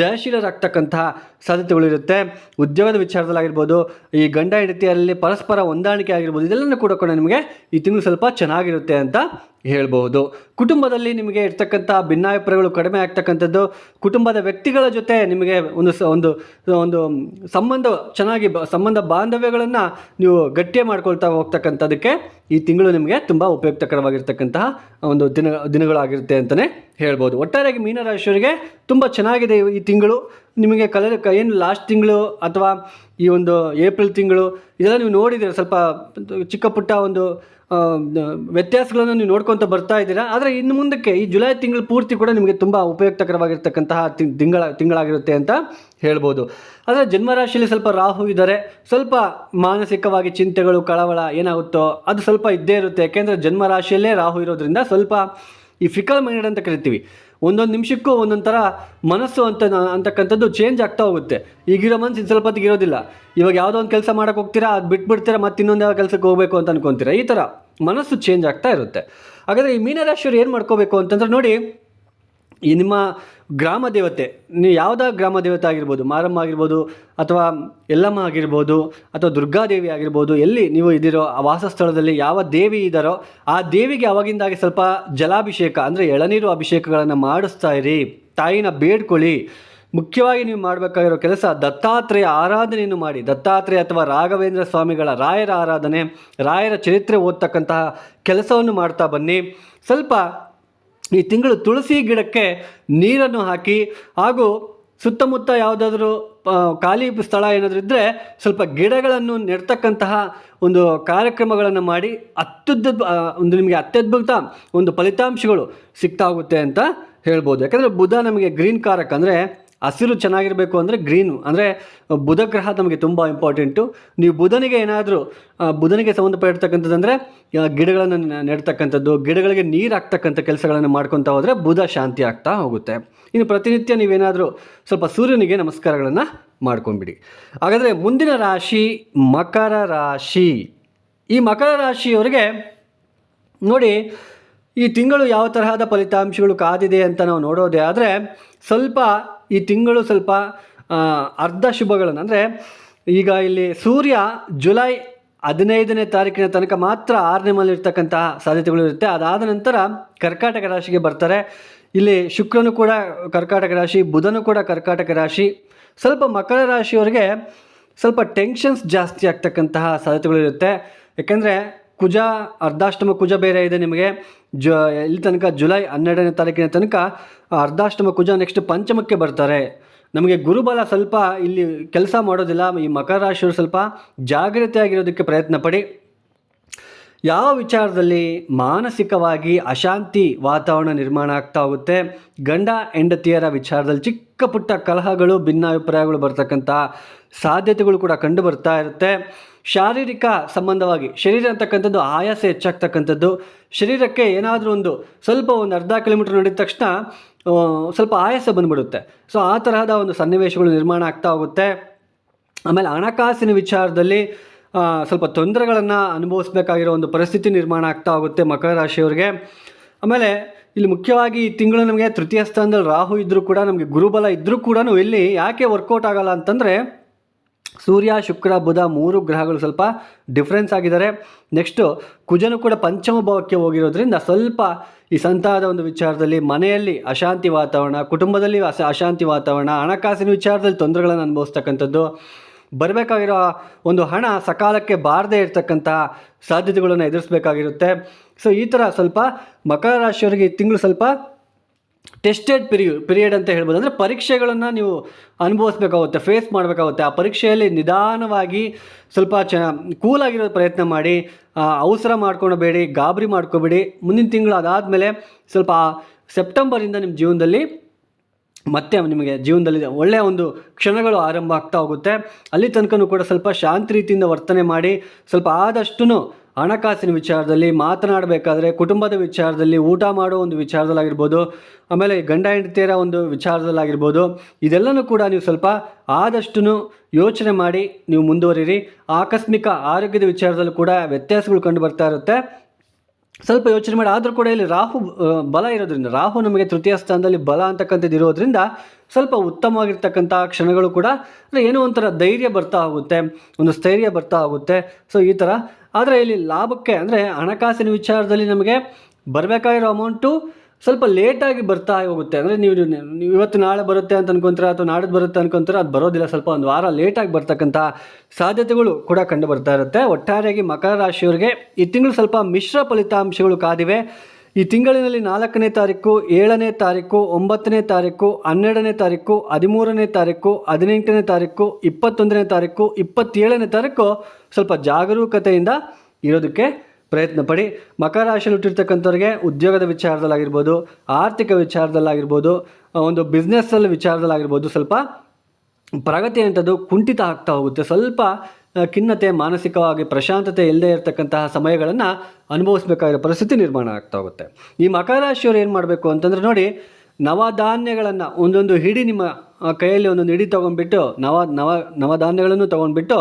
ಜಯಶೀಲರಾಗ್ತಕ್ಕಂತಹ ಸಾಧ್ಯತೆಗಳಿರುತ್ತೆ ಉದ್ಯೋಗದ ವಿಚಾರದಲ್ಲಾಗಿರ್ಬೋದು ಈ ಗಂಡ ಹೆಂಡತಿಯಲ್ಲಿ ಪರಸ್ಪರ ಹೊಂದಾಣಿಕೆ ಆಗಿರ್ಬೋದು, ಇದೆಲ್ಲನೂ ಕೂಡ ಕೂಡ ನಿಮಗೆ ಈ ತಿಂಗಳು ಸ್ವಲ್ಪ ಚೆನ್ನಾಗಿರುತ್ತೆ ಅಂತ ಹೇಳ್ಬೋದು. ಕುಟುಂಬದಲ್ಲಿ ನಿಮಗೆ ಇರ್ತಕ್ಕಂಥ ಭಿನ್ನಾಭಿಪ್ರಾಯಗಳು ಕಡಿಮೆ ಆಗ್ತಕ್ಕಂಥದ್ದು. ಕುಟುಂಬದ ವ್ಯಕ್ತಿಗಳ ಜೊತೆ ನಿಮಗೆ ಒಂದು ಒಂದು ಒಂದು ಸಂಬಂಧ ಚೆನ್ನಾಗಿ ಸಂಬಂಧ ಬಾಂಧವ್ಯಗಳನ್ನು ನೀವು ಗಟ್ಟಿ ಮಾಡ್ಕೊಳ್ತಾ ಹೋಗ್ತಕ್ಕಂಥದ್ದಕ್ಕೆ ಈ ತಿಂಗಳು ನಿಮಗೆ ತುಂಬ ಉಪಯುಕ್ತಕರವಾಗಿರ್ತಕ್ಕಂತಹ ಒಂದು ದಿನ, ದಿನಗಳಾಗಿರುತ್ತೆ ಅಂತಲೇ ಹೇಳ್ಬೋದು. ಒಟ್ಟಾರೆಯಾಗಿ ಮೀನರಾಶಿಯವರಿಗೆ ತುಂಬ ಚೆನ್ನಾಗಿದೆ ಈ ತಿಂಗಳು. ನಿಮಗೆ ಕಲರ್ ಏನು ಲಾಸ್ಟ್ ತಿಂಗಳು ಅಥವಾ ಈ ಒಂದು ಏಪ್ರಿಲ್ ತಿಂಗಳು, ಇದೆಲ್ಲ ನೀವು ನೋಡಿದರೆ ಸ್ವಲ್ಪ ಚಿಕ್ಕ ಪುಟ್ಟ ಒಂದು ವ್ಯತ್ಯಾಸಗಳನ್ನು ನೀವು ನೋಡ್ಕೊತ ಬರ್ತಾ ಇದ್ದೀರಾ? ಆದರೆ ಇನ್ನು ಮುಂದಕ್ಕೆ ಈ ಜುಲೈ ತಿಂಗಳು ಪೂರ್ತಿ ಕೂಡ ನಿಮಗೆ ತುಂಬ ಉಪಯುಕ್ತಕರವಾಗಿರ್ತಕ್ಕಂತಹ ತಿಂಗ್- ತಿಂಗಳ, ತಿಂಗಳಾಗಿರುತ್ತೆ ಅಂತ ಹೇಳ್ಬೋದು. ಆದರೆ ಜನ್ಮರಾಶಿಯಲ್ಲಿ ಸ್ವಲ್ಪ ರಾಹು ಇದ್ದಾರೆ. ಸ್ವಲ್ಪ ಮಾನಸಿಕವಾಗಿ ಚಿಂತೆಗಳು, ಕಳವಳ ಏನಾಗುತ್ತೋ ಅದು ಸ್ವಲ್ಪ ಇದ್ದೇ ಇರುತ್ತೆ. ಯಾಕೆಂದರೆ ಜನ್ಮರಾಶಿಯಲ್ಲೇ ರಾಹು ಇರೋದ್ರಿಂದ ಸ್ವಲ್ಪ ಈ ಫಿಕಲ್ ಮೈಂಡ್ ಅಂತ ಕರಿತೀವಿ. ಒಂದೊಂದು ನಿಮಿಷಕ್ಕೂ ಒಂದೊಂದು ಥರ ಮನಸ್ಸು ಅಂತ ಅಂತಕ್ಕಂಥದ್ದು ಚೇಂಜ್ ಆಗ್ತಾ ಹೋಗುತ್ತೆ. ಈಗಿರೋ ಮನಸ್ಸು ಇನ್ನು ಇರೋದಿಲ್ಲ. ಇವಾಗ ಯಾವುದೋ ಒಂದು ಕೆಲಸ ಮಾಡೋಕೆ ಹೋಗ್ತೀರಾ, ಅದು ಬಿಟ್ಬಿಡ್ತೀರಾ, ಮತ್ತೆ ಇನ್ನೊಂದು ಯಾವ ಕೆಲಸಕ್ಕೆ ಹೋಗಬೇಕು ಅಂತ ಅನ್ಕೊತೀರಾ, ಈ ಥರ ಮನಸ್ಸು ಚೇಂಜ್ ಆಗ್ತಾ ಇರುತ್ತೆ. ಹಾಗಾದರೆ ಈ ಮೀನರಾಶಿಯವರು ಏನು ಮಾಡ್ಕೋಬೇಕು ಅಂತಂದ್ರೆ ನೋಡಿ ಈ ನಿಮ್ಮ ಗ್ರಾಮ ದೇವತೆ ನೀವು ಯಾವುದೋ ಗ್ರಾಮ ದೇವತೆ ಆಗಿರ್ಬೋದು, ಮಾರಮ್ಮ ಆಗಿರ್ಬೋದು, ಅಥವಾ ಎಲ್ಲಮ್ಮ ಆಗಿರ್ಬೋದು, ಅಥವಾ ದುರ್ಗಾದೇವಿ ಆಗಿರ್ಬೋದು, ಎಲ್ಲಿ ನೀವು ಇದಿರೋ ಆ ವಾಸಸ್ಥಳದಲ್ಲಿ ಯಾವ ದೇವಿ ಇದ್ದಾರೋ, ಆ ದೇವಿಗೆ ಅವಾಗಿಂದಾಗಿ ಸ್ವಲ್ಪ ಜಲಾಭಿಷೇಕ, ಅಂದರೆ ಎಳನೀರು ಅಭಿಷೇಕಗಳನ್ನು ಮಾಡಿಸ್ತಾ ಇರಿ, ತಾಯಿನ ಬೇಡ್ಕೊಳ್ಳಿ. ಮುಖ್ಯವಾಗಿ ನೀವು ಮಾಡಬೇಕಾಗಿರೋ ಕೆಲಸ ದತ್ತಾತ್ರೇಯ ಆರಾಧನೆಯನ್ನು ಮಾಡಿ. ದತ್ತಾತ್ರೇಯ ಅಥವಾ ರಾಘವೇಂದ್ರ ಸ್ವಾಮಿಗಳ ರಾಯರ ಆರಾಧನೆ, ರಾಯರ ಚರಿತ್ರೆ ಓದ್ತಕ್ಕಂತಹ ಕೆಲಸವನ್ನು ಮಾಡ್ತಾ ಬನ್ನಿ. ಸ್ವಲ್ಪ ಈ ತಿಂಗಳು ತುಳಸಿ ಗಿಡಕ್ಕೆ ನೀರನ್ನು ಹಾಕಿ ಹಾಗೂ ಸುತ್ತಮುತ್ತ ಯಾವುದಾದ್ರೂ ಖಾಲಿ ಸ್ಥಳ ಏನಾದರೂ ಇದ್ದರೆ ಸ್ವಲ್ಪ ಗಿಡಗಳನ್ನು ನೆಡ್ತಕ್ಕಂತಹ ಒಂದು ಕಾರ್ಯಕ್ರಮಗಳನ್ನು ಮಾಡಿ ಅತ್ಯುದ್ದ ಒಂದು ನಿಮಗೆ ಅತ್ಯದ್ಭುತ ಒಂದು ಫಲಿತಾಂಶಗಳು ಸಿಗ್ತಾ ಹೋಗುತ್ತೆ ಅಂತ ಹೇಳ್ಬೋದು. ಯಾಕಂದರೆ ಬುಧ ನಮಗೆ ಗ್ರೀನ್ ಕಾರಕ ಅಂದರೆ ಹಸಿರು ಚೆನ್ನಾಗಿರಬೇಕು ಅಂದರೆ ಗ್ರೀನು. ಅಂದರೆ, ಬುಧ ಗ್ರಹ ನಮಗೆ ತುಂಬ ಇಂಪಾರ್ಟೆಂಟು ನೀವು ಬುಧನಿಗೆ ಏನಾದರೂ ಬುಧನಿಗೆ ಸಂಬಂಧಪಟ್ಟಿರ್ತಕ್ಕಂಥದ್ದು ಅಂದರೆ ಗಿಡಗಳನ್ನು ನೆಡ್ತಕ್ಕಂಥದ್ದು, ಗಿಡಗಳಿಗೆ ನೀರು ಹಾಕ್ತಕ್ಕಂಥ ಕೆಲಸಗಳನ್ನು ಮಾಡ್ಕೊತಾ ಹೋದರೆ ಬುಧ ಶಾಂತಿ ಆಗ್ತಾ ಹೋಗುತ್ತೆ. ಇನ್ನು ಪ್ರತಿನಿತ್ಯ ನೀವೇನಾದರೂ ಸ್ವಲ್ಪ ಸೂರ್ಯನಿಗೆ ನಮಸ್ಕಾರಗಳನ್ನು ಮಾಡ್ಕೊಂಬಿಡಿ. ಹಾಗಾದರೆ ಮುಂದಿನ ರಾಶಿ ಮಕರ ರಾಶಿ. ಈ ಮಕರ ರಾಶಿಯವರಿಗೆ ನೋಡಿ, ಈ ತಿಂಗಳು ಯಾವ ತರಹದ ಫಲಿತಾಂಶಗಳು ಕಾದಿದೆ ಅಂತ ನಾವು ನೋಡೋದೇ ಆದರೆ ಸ್ವಲ್ಪ ಈ ತಿಂಗಳು ಸ್ವಲ್ಪ ಅರ್ಧ ಶುಭಗಳನ್ನು. ಅಂದರೆ ಈಗ ಇಲ್ಲಿ ಸೂರ್ಯ ಜುಲೈ ಹದಿನೈದನೇ ತಾರೀಕಿನ ತನಕ ಮಾತ್ರ ಆರನೇ ಮನೆಯಲ್ಲಿರ್ತಕ್ಕಂತಹ ಸಾಧ್ಯತೆಗಳು ಇರುತ್ತೆ. ಅದಾದ ನಂತರ ಕರ್ಕಾಟಕ ರಾಶಿಗೆ ಬರ್ತಾರೆ. ಇಲ್ಲಿ ಶುಕ್ರನು ಕೂಡ ಕರ್ಕಾಟಕ ರಾಶಿ, ಬುಧನು ಕೂಡ ಕರ್ಕಾಟಕ ರಾಶಿ. ಸ್ವಲ್ಪ ಮಕರ ರಾಶಿಯವರಿಗೆ ಸ್ವಲ್ಪ ಟೆನ್ಷನ್ಸ್ ಜಾಸ್ತಿ ಆಗ್ತಕ್ಕಂತಹ ಸಾಧ್ಯತೆಗಳಿರುತ್ತೆ ಯಾಕೆಂದರೆ ಕುಜ, ಅರ್ಧಾಷ್ಟಮ ಕುಜ ಬೇರೆ ಇದೆ ನಿಮಗೆ. ಜು, ಇಲ್ಲಿ ತನಕ ಜುಲೈ ಹನ್ನೆರಡನೇ ತಾರೀಕಿನ ತನಕ ಅರ್ಧಾಷ್ಟಮ ಕುಜ ನೆಕ್ಸ್ಟ್ ಪಂಚಮಕ್ಕೆ ಬರ್ತಾರೆ. ನಮಗೆ ಗುರುಬಲ ಸ್ವಲ್ಪ ಇಲ್ಲಿ ಕೆಲಸ ಮಾಡೋದಿಲ್ಲ. ಈ ಮಕರ ರಾಶಿಯವರು ಸ್ವಲ್ಪ ಜಾಗೃತೆಯಾಗಿರೋದಕ್ಕೆ ಪ್ರಯತ್ನ ಪಡಿ. ಯಾವ ವಿಚಾರದಲ್ಲಿ ಮಾನಸಿಕವಾಗಿ ಅಶಾಂತಿ ವಾತಾವರಣ ನಿರ್ಮಾಣ ಆಗ್ತಾ ಹೋಗುತ್ತೆ? ಗಂಡ ಹೆಂಡತಿಯರ ವಿಚಾರದಲ್ಲಿ ಚಿಕ್ಕ ಪುಟ್ಟ ಕಲಹಗಳು, ಭಿನ್ನಾಭಿಪ್ರಾಯಗಳು ಬರ್ತಕ್ಕಂಥ ಸಾಧ್ಯತೆಗಳು ಕೂಡ ಕಂಡು ಬರ್ತಾ ಇರುತ್ತೆ. ಶಾರೀರಿಕ ಸಂಬಂಧವಾಗಿ, ಶರೀರ ಅಂತಕ್ಕಂಥದ್ದು ಆಯಾಸ ಹೆಚ್ಚಾಗ್ತಕ್ಕಂಥದ್ದು. ಶರೀರಕ್ಕೆ ಏನಾದರೂ ಒಂದು ಸ್ವಲ್ಪ ಒಂದು ಅರ್ಧ ಕಿಲೋಮೀಟರ್ ನಡೆದ ತಕ್ಷಣ ಸ್ವಲ್ಪ ಆಯಾಸ ಬಂದ್ಬಿಡುತ್ತೆ. ಸೊ, ಆ ತರಹದ ಒಂದು ಸನ್ನಿವೇಶಗಳು ನಿರ್ಮಾಣ ಆಗ್ತಾ ಹೋಗುತ್ತೆ. ಆಮೇಲೆ ಹಣಕಾಸಿನ ವಿಚಾರದಲ್ಲಿ ಸ್ವಲ್ಪ ತೊಂದರೆಗಳನ್ನು ಅನುಭವಿಸಬೇಕಾಗಿರೋ ಒಂದು ಪರಿಸ್ಥಿತಿ ನಿರ್ಮಾಣ ಆಗ್ತಾ ಹೋಗುತ್ತೆ ಮಕರ ರಾಶಿಯವ್ರಿಗೆ. ಆಮೇಲೆ ಇಲ್ಲಿ ಮುಖ್ಯವಾಗಿ ಈ ತಿಂಗಳು ನಮಗೆ ತೃತೀಯ ಸ್ಥಾನದಲ್ಲಿ ರಾಹು ಇದ್ದರೂ ಕೂಡ, ನಮಗೆ ಗುರುಬಲ ಇದ್ದರೂ ಕೂಡ ಇಲ್ಲಿ ಯಾಕೆ ವರ್ಕೌಟ್ ಆಗಲ್ಲ ಅಂತಂದರೆ ಸೂರ್ಯ, ಶುಕ್ರ, ಬುಧ ಮೂರು ಗ್ರಹಗಳು ಸ್ವಲ್ಪ ಡಿಫ್ರೆನ್ಸ್ ಆಗಿದ್ದಾರೆ. ನೆಕ್ಸ್ಟು ಕುಜನು ಕೂಡ ಪಂಚಮ ಭಾವಕ್ಕೆ ಹೋಗಿರೋದ್ರಿಂದ ಸ್ವಲ್ಪ ಈ ಸಂತಾದ ಒಂದು ವಿಚಾರದಲ್ಲಿ ಮನೆಯಲ್ಲಿ ಅಶಾಂತಿ ವಾತಾವರಣ, ಕುಟುಂಬದಲ್ಲಿ ಅಸ, ಅಶಾಂತಿ ವಾತಾವರಣ, ಹಣಕಾಸಿನ ವಿಚಾರದಲ್ಲಿ ತೊಂದರೆಗಳನ್ನು ಅನುಭವಿಸ್ತಕ್ಕಂಥದ್ದು, ಬರಬೇಕಾಗಿರೋ ಒಂದು ಹಣ ಸಕಾಲಕ್ಕೆ ಬಾರದೇ ಇರತಕ್ಕಂತಹ ಸಾಧ್ಯತೆಗಳನ್ನು ಎದುರಿಸಬೇಕಾಗಿರುತ್ತೆ. ಸೊ ಈ ಥರ ಸ್ವಲ್ಪ ಮಕರ ರಾಶಿಯವರಿಗೆ ಈ ತಿಂಗಳು ಸ್ವಲ್ಪ ಟೆಸ್ಟೆಡ್ ಪಿರಿಯು ಪಿರಿಯಡ್ ಅಂತ ಹೇಳ್ಬೋದು. ಅಂದರೆ ಪರೀಕ್ಷೆಗಳನ್ನು ನೀವು ಅನುಭವಿಸ್ಬೇಕಾಗುತ್ತೆ ಫೇಸ್ ಮಾಡಬೇಕಾಗುತ್ತೆ. ಆ ಪರೀಕ್ಷೆಯಲ್ಲಿ ನಿಧಾನವಾಗಿ ಸ್ವಲ್ಪ ಚ ಕೂಲಾಗಿರೋ ಪ್ರಯತ್ನ ಮಾಡಿ ಅವಸರ ಮಾಡ್ಕೊಳ್ಬೇಡಿ, ಗಾಬರಿ ಮಾಡ್ಕೋಬೇಡಿ ಮುಂದಿನ ತಿಂಗಳು ಅದಾದಮೇಲೆ ಸ್ವಲ್ಪ ಸೆಪ್ಟೆಂಬರಿಂದ ನಿಮ್ಮ ಜೀವನದಲ್ಲಿ ಮತ್ತೆ ನಿಮಗೆ ಜೀವನದಲ್ಲಿ ಒಳ್ಳೆಯ ಒಂದು ಕ್ಷಣಗಳು ಆರಂಭ ಆಗ್ತಾ ಹೋಗುತ್ತೆ. ಅಲ್ಲಿ ತನಕನೂ ಕೂಡ ಸ್ವಲ್ಪ ಶಾಂತಿ ರೀತಿಯಿಂದ ವರ್ತನೆ ಮಾಡಿ, ಸ್ವಲ್ಪ ಆದಷ್ಟು ಹಣಕಾಸಿನ ವಿಚಾರದಲ್ಲಿ ಮಾತನಾಡಬೇಕಾದ್ರೆ ಕುಟುಂಬದ ವಿಚಾರದಲ್ಲಿ ಊಟ ಮಾಡೋ ಒಂದು ವಿಚಾರದಲ್ಲಾಗಿರ್ಬೋದು, ಆಮೇಲೆ ಗಂಡ ಹೆಂಡತಿಯರ ಒಂದು ವಿಚಾರದಲ್ಲಾಗಿರ್ಬೋದು, ಇದೆಲ್ಲನೂ ಕೂಡ ನೀವು ಸ್ವಲ್ಪ ಆದಷ್ಟು ಯೋಚನೆ ಮಾಡಿ ನೀವು ಮುಂದುವರಿರಿ ಆಕಸ್ಮಿಕ ಆರೋಗ್ಯದ ವಿಚಾರದಲ್ಲೂ ಕೂಡ ವ್ಯತ್ಯಾಸಗಳು ಕಂಡು ಬರ್ತಾ ಇರುತ್ತೆ. ಸ್ವಲ್ಪ ಯೋಚನೆ ಮಾಡಿ, ಆದರೂ ಕೂಡ ಇಲ್ಲಿ ರಾಹು ಬಲ ಇರೋದ್ರಿಂದ, ರಾಹು ನಮಗೆ ತೃತೀಯ ಸ್ಥಾನದಲ್ಲಿ ಬಲ ಅಂತಕ್ಕಂಥದ್ದು ಇರೋದ್ರಿಂದ ಸ್ವಲ್ಪ ಉತ್ತಮವಾಗಿರ್ತಕ್ಕಂಥ ಕ್ಷಣಗಳು ಕೂಡ ಏನೋ ಒಂಥರ ಧೈರ್ಯ ಬರ್ತಾ ಹೋಗುತ್ತೆ, ಒಂದು ಸ್ಥೈರ್ಯ ಬರ್ತಾ ಹೋಗುತ್ತೆ. ಸೊ ಈ ಥರ ಆದರೆ ಇಲ್ಲಿ ಲಾಭಕ್ಕೆ ಅಂದರೆ ಹಣಕಾಸಿನ ವಿಚಾರದಲ್ಲಿ ನಮಗೆ ಬರಬೇಕಾಗಿರೋ ಅಮೌಂಟು ಸ್ವಲ್ಪ ಲೇಟಾಗಿ ಬರ್ತಾ ಹೋಗುತ್ತೆ. ಅಂದರೆ ನೀವು ಇವತ್ತು ನಾಳೆ ಬರುತ್ತೆ ಅಂತ ಅನ್ಕೊಂತೀರ ಅಥವಾ ನಾಡಿದ್ದು ಬರುತ್ತೆ ಅನ್ಕೊಂತೀರ, ಅದು ಬರೋದಿಲ್ಲ. ಸ್ವಲ್ಪ ಒಂದು ವಾರ ಲೇಟಾಗಿ ಬರ್ತಕ್ಕಂಥ ಸಾಧ್ಯತೆಗಳು ಕೂಡ ಕಂಡು ಬರ್ತಾ ಇರುತ್ತೆ. ಒಟ್ಟಾರೆಯಾಗಿ ಮಕರ ರಾಶಿಯವರಿಗೆ ಈ ತಿಂಗಳು ಸ್ವಲ್ಪ ಮಿಶ್ರ ಫಲಿತಾಂಶಗಳು ಕಾದಿವೆ. ಈ ತಿಂಗಳಿನಲ್ಲಿ ನಾಲ್ಕನೇ ತಾರೀಕು, ಏಳನೇ ತಾರೀಕು, ಒಂಬತ್ತನೇ ತಾರೀಕು, ಹನ್ನೆರಡನೇ ತಾರೀಕು, ಹದಿಮೂರನೇ ತಾರೀಕು, ಹದಿನೆಂಟನೇ ತಾರೀಕು, ಇಪ್ಪತ್ತೊಂದನೇ ತಾರೀಕು, ಇಪ್ಪತ್ತೇಳನೇ ತಾರೀಕು ಸ್ವಲ್ಪ ಜಾಗರೂಕತೆಯಿಂದ ಇರೋದಕ್ಕೆ ಪ್ರಯತ್ನ ಪಡಿ. ಮಕರ ರಾಶಿಯಲ್ಲಿ ಹುಟ್ಟಿರ್ತಕ್ಕಂಥವ್ರಿಗೆ ಉದ್ಯೋಗದ ವಿಚಾರದಲ್ಲಾಗಿರ್ಬೋದು, ಆರ್ಥಿಕ ವಿಚಾರದಲ್ಲಾಗಿರ್ಬೋದು ಒಂದು ಬಿಸ್ನೆಸ್ಸಲ್ಲಿ ವಿಚಾರದಲ್ಲಾಗಿರ್ಬೋದು ಸ್ವಲ್ಪ ಪ್ರಗತಿ ಅಂಥದ್ದು ಕುಂಠಿತ ಆಗ್ತಾ ಹೋಗುತ್ತೆ. ಸ್ವಲ್ಪ ಖಿನ್ನತೆ, ಮಾನಸಿಕವಾಗಿ ಪ್ರಶಾಂತತೆ ಇಲ್ಲದೆ ಇರತಕ್ಕಂತಹ ಸಮಯಗಳನ್ನು ಅನುಭವಿಸ್ಬೇಕಾಗಿರೋ ಪರಿಸ್ಥಿತಿ ನಿರ್ಮಾಣ ಆಗ್ತಾ ಹೋಗುತ್ತೆ. ಈ ಮಕರ ರಾಶಿಯವರು ಏನು ಮಾಡಬೇಕು ಅಂತಂದರೆ ನೋಡಿ, ನವಧಾನ್ಯಗಳನ್ನು ಒಂದೊಂದು ಹಿಡಿ ನಿಮ್ಮ ಕೈಯಲ್ಲಿ ಒಂದೊಂದು ಹಿಡಿ ತೊಗೊಂಡ್ಬಿಟ್ಟು, ನವ ನವ, ನವಧಾನ್ಯಗಳನ್ನು ತೊಗೊಂಡ್ಬಿಟ್ಟು,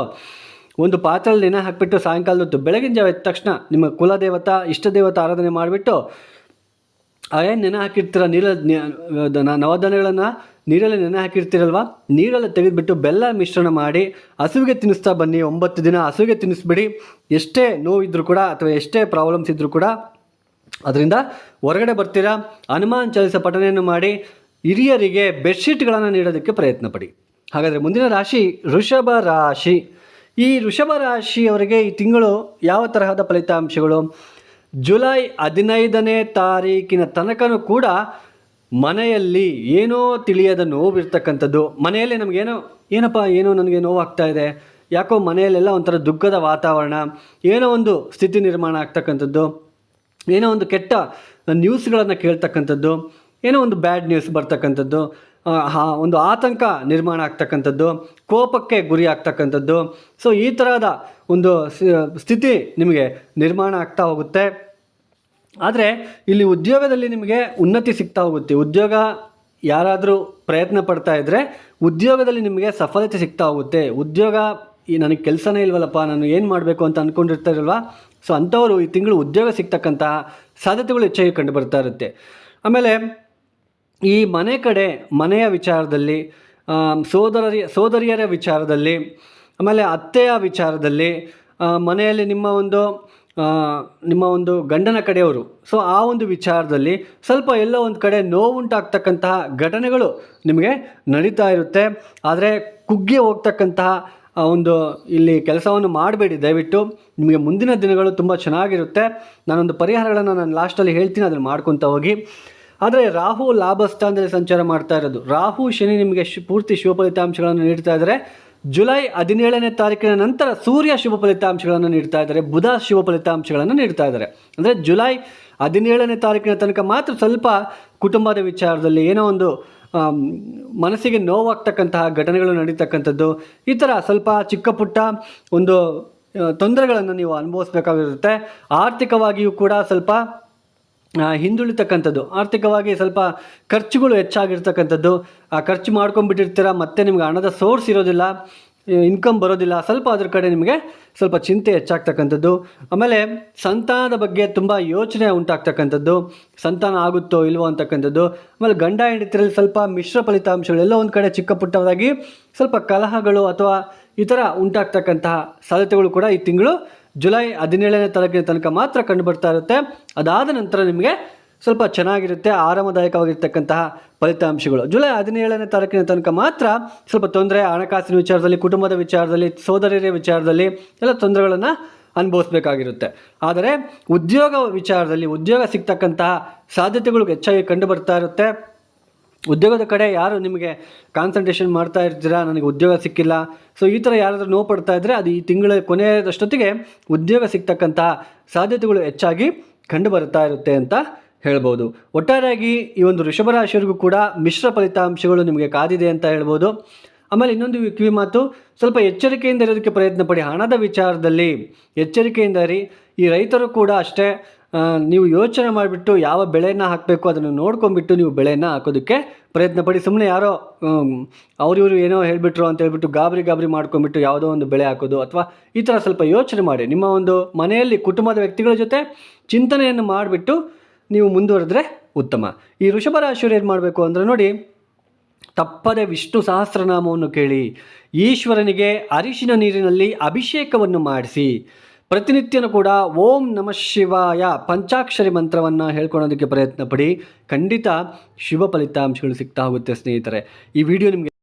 ಒಂದು ಪಾತ್ರೆಯಲ್ಲಿ ನೆನೆ ಹಾಕಿಬಿಟ್ಟು, ಸಾಯಂಕಾಲದ ಹೊತ್ತು ಬೆಳಗಿನ ಜಾವ ಎದ್ದ ತಕ್ಷಣ ನಿಮ್ಮ ಕುಲದೇವತಾ ಇಷ್ಟ ದೇವತಾ ಆರಾಧನೆ ಮಾಡಿಬಿಟ್ಟು ಏನು ನೆನೆ ಹಾಕಿರ್ತೀರ ನೀರಲ್ಲಿ ನವಧಾನ್ಯಗಳನ್ನು ನೀರಲ್ಲಿ ನೆನೆ ಹಾಕಿರ್ತೀರಲ್ವ? ನೀರಲ್ಲಿ ತೆಗೆದುಬಿಟ್ಟು ಬೆಲ್ಲ ಮಿಶ್ರಣ ಮಾಡಿ ಹಸುವಿಗೆ ತಿನ್ನಿಸ್ತಾ ಬನ್ನಿ. ಒಂಬತ್ತು ದಿನ ಹಸುವಿಗೆ ತಿನ್ನಿಸ್ಬಿಡಿ. ಎಷ್ಟೇ ನೋವಿದ್ರೂ ಕೂಡ ಅಥವಾ ಎಷ್ಟೇ ಪ್ರಾಬ್ಲಮ್ಸ್ ಇದ್ದರೂ ಕೂಡ ಅದರಿಂದ ಹೊರಗಡೆ ಬರ್ತೀರಾ? ಹನುಮಾನ್ ಚಾಲಿಸ ಪಠನೆಯನ್ನು ಮಾಡಿ ಹಿರಿಯರಿಗೆ ಬೆಡ್ಶೀಟ್ಗಳನ್ನು ನೀಡೋದಕ್ಕೆ ಪ್ರಯತ್ನ ಪಡಿ. ಹಾಗಾದರೆ ಮುಂದಿನ ರಾಶಿ ಋಷಭ ರಾಶಿ. ಈ ಋಷಭ ರಾಶಿಯವರಿಗೆ ಈ ತಿಂಗಳು ಯಾವ ತರಹದ ಫಲಿತಾಂಶಗಳು? ಜುಲೈ ಹದಿನೈದನೇ ತಾರೀಕಿನ ತನಕನೂ ಕೂಡ ಮನೆಯಲ್ಲಿ ಏನೋ ತಿಳಿಯದ ನೋವಿರ್ತಕ್ಕಂಥದ್ದು, ಮನೆಯಲ್ಲಿ ನಮಗೇನೋ ಏನಪ್ಪ, ಏನೋ ನನಗೆ ನೋವಾಗ್ತಾ ಇದೆ. ಯಾಕೋ ಮನೆಯಲ್ಲೆಲ್ಲ ಒಂಥರ ದುಃಖದ ವಾತಾವರಣ, ಏನೋ ಒಂದು ಸ್ಥಿತಿ ನಿರ್ಮಾಣ ಆಗ್ತಕ್ಕಂಥದ್ದು, ಏನೋ ಒಂದು ಕೆಟ್ಟ ನ್ಯೂಸ್ಗಳನ್ನು ಕೇಳ್ತಕ್ಕಂಥದ್ದು, ಏನೋ ಒಂದು ಬ್ಯಾಡ್ ನ್ಯೂಸ್ ಬರ್ತಕ್ಕಂಥದ್ದು ಒಂದು ಆತಂಕ ನಿರ್ಮಾಣ ಆಗ್ತಕ್ಕಂಥದ್ದು, ಕೋಪಕ್ಕೆ ಗುರಿ ಆಗ್ತಕ್ಕಂಥದ್ದು. ಸೊ, ಈ ಥರದ ಒಂದು ಸ್ಥಿತಿ ನಿಮಗೆ ನಿರ್ಮಾಣ ಆಗ್ತಾ ಹೋಗುತ್ತೆ. ಆದರೆ ಇಲ್ಲಿ ಉದ್ಯೋಗದಲ್ಲಿ ನಿಮಗೆ ಉನ್ನತಿ ಸಿಗ್ತಾ ಹೋಗುತ್ತೆ. ಉದ್ಯೋಗ ಯಾರಾದರೂ ಪ್ರಯತ್ನ ಪಡ್ತಾ ಇದ್ದರೆ ಉದ್ಯೋಗದಲ್ಲಿ ನಿಮಗೆ ಸಫಲತೆ ಸಿಗ್ತಾ ಹೋಗುತ್ತೆ. ಉದ್ಯೋಗ ಈ ನನಗೆ ಕೆಲಸನೇ ಇಲ್ವಲ್ಲಪ್ಪ, ನಾನು ಏನು ಮಾಡಬೇಕು ಅಂತ ಅಂದ್ಕೊಂಡಿರ್ತಾರಲ್ವ ಸೊ ಅಂಥವರು ಈ ತಿಂಗಳು ಉದ್ಯೋಗ ಸಿಗ್ತಕ್ಕಂತಹ ಸಾಧ್ಯತೆಗಳು ಹೆಚ್ಚಾಗಿ ಕಂಡು ಬರ್ತಾ ಇರುತ್ತೆ. ಆಮೇಲೆ ಈ ಮನೆ ಕಡೆ, ಮನೆಯ ವಿಚಾರದಲ್ಲಿ ಸೋದರರಿ ಸೋದರಿಯರ ವಿಚಾರದಲ್ಲಿ, ಆಮೇಲೆ ಅತ್ತೆಯ ವಿಚಾರದಲ್ಲಿ ಮನೆಯಲ್ಲಿ ನಿಮ್ಮ ಒಂದು ನಿಮ್ಮ ಒಂದು ಗಂಡನ ಕಡೆಯವರು. ಸೊ ಆ ಒಂದು ವಿಚಾರದಲ್ಲಿ ಸ್ವಲ್ಪ ಎಲ್ಲೋ ಒಂದು ಕಡೆ ನೋವುಂಟಾಗ್ತಕ್ಕಂತಹ ಘಟನೆಗಳು ನಿಮಗೆ ನಡೀತಾ ಇರುತ್ತೆ. ಆದರೆ ಕುಗ್ಗಿ ಹೋಗ್ತಕ್ಕಂತಹ ಒಂದು ಇಲ್ಲಿ ಕೆಲಸವನ್ನು ಮಾಡಬೇಡಿ. ದಯವಿಟ್ಟು ನಿಮಗೆ ಮುಂದಿನ ದಿನಗಳು ತುಂಬ ಚೆನ್ನಾಗಿರುತ್ತೆ. ನಾನೊಂದು ಪರಿಹಾರಗಳನ್ನು ನಾನು ಲಾಸ್ಟಲ್ಲಿ ಹೇಳ್ತೀನಿ ಅದನ್ನು ಮಾಡ್ಕೊತ ಹೋಗಿ. ಆದರೆ ರಾಹು ಲಾಭಸ್ಥಾನದಲ್ಲಿ ಸಂಚಾರ ಮಾಡ್ತಾ ಇರೋದು. ರಾಹು, ಶನಿ ನಿಮಗೆ ಶ್, ಪೂರ್ತಿ ಶುಭ ಫಲಿತಾಂಶಗಳನ್ನು ನೀಡ್ತಾ ಇದ್ದಾರೆ ಜುಲೈ ಹದಿನೇಳನೇ ತಾರೀಕಿನ ನಂತರ ಸೂರ್ಯ ಶುಭ ಫಲಿತಾಂಶಗಳನ್ನು ನೀಡ್ತಾ ಇದ್ದಾರೆ, ಬುಧ ಶುಭ ಫಲಿತಾಂಶಗಳನ್ನು ನೀಡ್ತಾ ಇದ್ದಾರೆ. ಅಂದರೆ ಜುಲೈ ಹದಿನೇಳನೇ ತಾರೀಕಿನ ತನಕ ಮಾತ್ರ ಸ್ವಲ್ಪ ಕುಟುಂಬದ ವಿಚಾರದಲ್ಲಿ ಏನೋ ಒಂದು ಮನಸ್ಸಿಗೆ ನೋವಾಗ್ತಕ್ಕಂತಹ ಘಟನೆಗಳು ನಡೀತಕ್ಕಂಥದ್ದು, ಈ ಥರ ಸ್ವಲ್ಪ ಚಿಕ್ಕ ಪುಟ್ಟ ಒಂದು ತೊಂದರೆಗಳನ್ನು ನೀವು ಅನುಭವಿಸ್ಬೇಕಾಗಿರುತ್ತೆ. ಆರ್ಥಿಕವಾಗಿಯೂ ಕೂಡ ಸ್ವಲ್ಪ ಹಿಂದುಳಿತಕ್ಕಂಥದ್ದು. ಆರ್ಥಿಕವಾಗಿ ಸ್ವಲ್ಪ ಖರ್ಚುಗಳು ಹೆಚ್ಚಾಗಿರ್ತಕ್ಕಂಥದ್ದು. ಆ, ಖರ್ಚು ಮಾಡ್ಕೊಂಡ್ಬಿಟ್ಟಿರ್ತೀರ, ಮತ್ತೆ ನಿಮ್ಗೆ ಹಣದ ಸೋರ್ಸ್ ಇರೋದಿಲ್ಲ ಇನ್ಕಮ್ ಬರೋದಿಲ್ಲ, ಸ್ವಲ್ಪ ಅದ್ರ ಕಡೆ ನಿಮಗೆ ಸ್ವಲ್ಪ ಚಿಂತೆ ಹೆಚ್ಚಾಗ್ತಕ್ಕಂಥದ್ದು. ಆಮೇಲೆ ಸಂತಾನದ ಬಗ್ಗೆ ತುಂಬ ಯೋಚನೆ ಉಂಟಾಗ್ತಕ್ಕಂಥದ್ದು. ಸಂತಾನ ಆಗುತ್ತೋ ಇಲ್ವೋ ಅಂತಕ್ಕಂಥದ್ದು. ಆಮೇಲೆ ಗಂಡ ಹೆಂಡತಿರಲ್ಲಿ ಸ್ವಲ್ಪ ಮಿಶ್ರ ಫಲಿತಾಂಶಗಳು, ಎಲ್ಲೋ ಒಂದು ಕಡೆ ಚಿಕ್ಕ ಪುಟ್ಟದಾಗಿ ಸ್ವಲ್ಪ ಕಲಹಗಳು ಅಥವಾ ಈ ಥರ ಉಂಟಾಗ್ತಕ್ಕಂತಹ ಸಾಧ್ಯತೆಗಳು ಕೂಡ ಈ ತಿಂಗಳು ಜುಲೈ ಹದಿನೇಳನೇ ತಾರೀಕಿನ ತನಕ ಮಾತ್ರ ಕಂಡು ಬರ್ತಾ ಇರುತ್ತೆ. ಅದಾದ ನಂತರ ನಿಮಗೆ ಸ್ವಲ್ಪ ಚೆನ್ನಾಗಿರುತ್ತೆ, ಆರಾಮದಾಯಕವಾಗಿರ್ತಕ್ಕಂತಹ ಫಲಿತಾಂಶಗಳು. ಜುಲೈ ಹದಿನೇಳನೇ ತಾರೀಕಿನ ತನಕ ಮಾತ್ರ ಸ್ವಲ್ಪ ತೊಂದರೆ, ಹಣಕಾಸಿನ ವಿಚಾರದಲ್ಲಿ, ಕುಟುಂಬದ ವಿಚಾರದಲ್ಲಿ, ಸೋದರಿಯರ ವಿಚಾರದಲ್ಲಿ ಎಲ್ಲ ತೊಂದರೆಗಳನ್ನು ಅನುಭವಿಸಬೇಕಾಗಿರುತ್ತೆ. ಆದರೆ ಉದ್ಯೋಗ ವಿಚಾರದಲ್ಲಿ ಉದ್ಯೋಗ ಸಿಗ್ತಕ್ಕಂತಹ ಸಾಧ್ಯತೆಗಳು ಹೆಚ್ಚಾಗಿ ಕಂಡು ಬರ್ತಾ ಇರುತ್ತೆ. ಉದ್ಯೋಗದ ಕಡೆ ಯಾರು ನಿಮಗೆ ಕಾನ್ಸಂಟ್ರೇಷನ್ ಮಾಡ್ತಾ ಇರ್ತೀರಾ? ನನಗೆ ಉದ್ಯೋಗ ಸಿಕ್ಕಿಲ್ಲ. ಸೊ ಈ ಥರ ಯಾರಾದರೂ ನೋವು ಪಡ್ತಾ ಇದ್ದರೆ ಅದು ಈ ತಿಂಗಳ ಕೊನೆಯದಷ್ಟೊತ್ತಿಗೆ ಉದ್ಯೋಗ ಸಿಗ್ತಕ್ಕಂತಹ ಸಾಧ್ಯತೆಗಳು ಹೆಚ್ಚಾಗಿ ಕಂಡು ಬರ್ತಾ ಇರುತ್ತೆ ಅಂತ ಹೇಳ್ಬೋದು. ಒಟ್ಟಾರೆಯಾಗಿ ಈ ಒಂದು ವೃಷಭ ರಾಶಿಯವರಿಗೂ ಕೂಡ ಮಿಶ್ರ ಫಲಿತಾಂಶಗಳು ನಿಮಗೆ ಕಾದಿದೆ ಅಂತ ಹೇಳ್ಬೋದು. ಆಮೇಲೆ ಇನ್ನೊಂದು ಕಿವಿ ಮಾತು, ಸ್ವಲ್ಪ ಎಚ್ಚರಿಕೆಯಿಂದ ಇರೋದಕ್ಕೆ ಪ್ರಯತ್ನ ಪಡಿ ಹಣದ ವಿಚಾರದಲ್ಲಿ ಎಚ್ಚರಿಕೆಯಿಂದ ಈ ರೈತರು ಕೂಡ ಅಷ್ಟೇ. ನೀವು ಯೋಚನೆ ಮಾಡಿಬಿಟ್ಟು ಯಾವ ಬೆಳೆಯನ್ನು ಹಾಕಬೇಕು ಅದನ್ನು ನೋಡ್ಕೊಂಡ್ಬಿಟ್ಟು ನೀವು ಬೆಳೆಯನ್ನು ಹಾಕೋದಕ್ಕೆ ಪ್ರಯತ್ನ ಪಡಿ ಸುಮ್ಮನೆ ಯಾರೋ ಅವ್ರಿವ್ರು ಏನೋ ಹೇಳಿಬಿಟ್ರು ಅಂತ ಹೇಳ್ಬಿಟ್ಟು ಗಾಬರಿ ಗಾಬರಿ ಮಾಡ್ಕೊಂಡ್ಬಿಟ್ಟು ಯಾವುದೋ ಒಂದು ಬೆಳೆ ಹಾಕೋದು ಅಥವಾ ಈ ಥರ ಸ್ವಲ್ಪ ಯೋಚನೆ ಮಾಡಿ. ನಿಮ್ಮ ಒಂದು ಮನೆಯಲ್ಲಿ ಕುಟುಂಬದ ವ್ಯಕ್ತಿಗಳ ಜೊತೆ ಚಿಂತನೆಯನ್ನು ಮಾಡಿಬಿಟ್ಟು ನೀವು ಮುಂದುವರೆದ್ರೆ ಉತ್ತಮ. ಈ ವೃಷಭ ರಾಶಿಯವರು ಏನು ಮಾಡಬೇಕು ಅಂದರೆ ನೋಡಿ, ತಪ್ಪದೆ ವಿಷ್ಣು ಸಹಸ್ರನಾಮವನ್ನು ಕೇಳಿ ಈಶ್ವರನಿಗೆ ಅರಿಶಿನ ನೀರಿನಲ್ಲಿ ಅಭಿಷೇಕವನ್ನು ಮಾಡಿಸಿ ಪ್ರತಿನಿತ್ಯನೂ ಕೂಡ ಓಂ ನಮಃ ಶಿವಾಯ ಪಂಚಾಕ್ಷರಿ ಮಂತ್ರವನ್ನು ಹೇಳ್ಕೊಳೋದಕ್ಕೆ ಪ್ರಯತ್ನ ಪಡಿ ಖಂಡಿತ ಶುಭ ಫಲಿತಾಂಶಗಳು ಸಿಗ್ತಾ ಹೋಗುತ್ತೆ ಸ್ನೇಹಿತರೆ. ಈ ವಿಡಿಯೋ ನಿಮಗೆ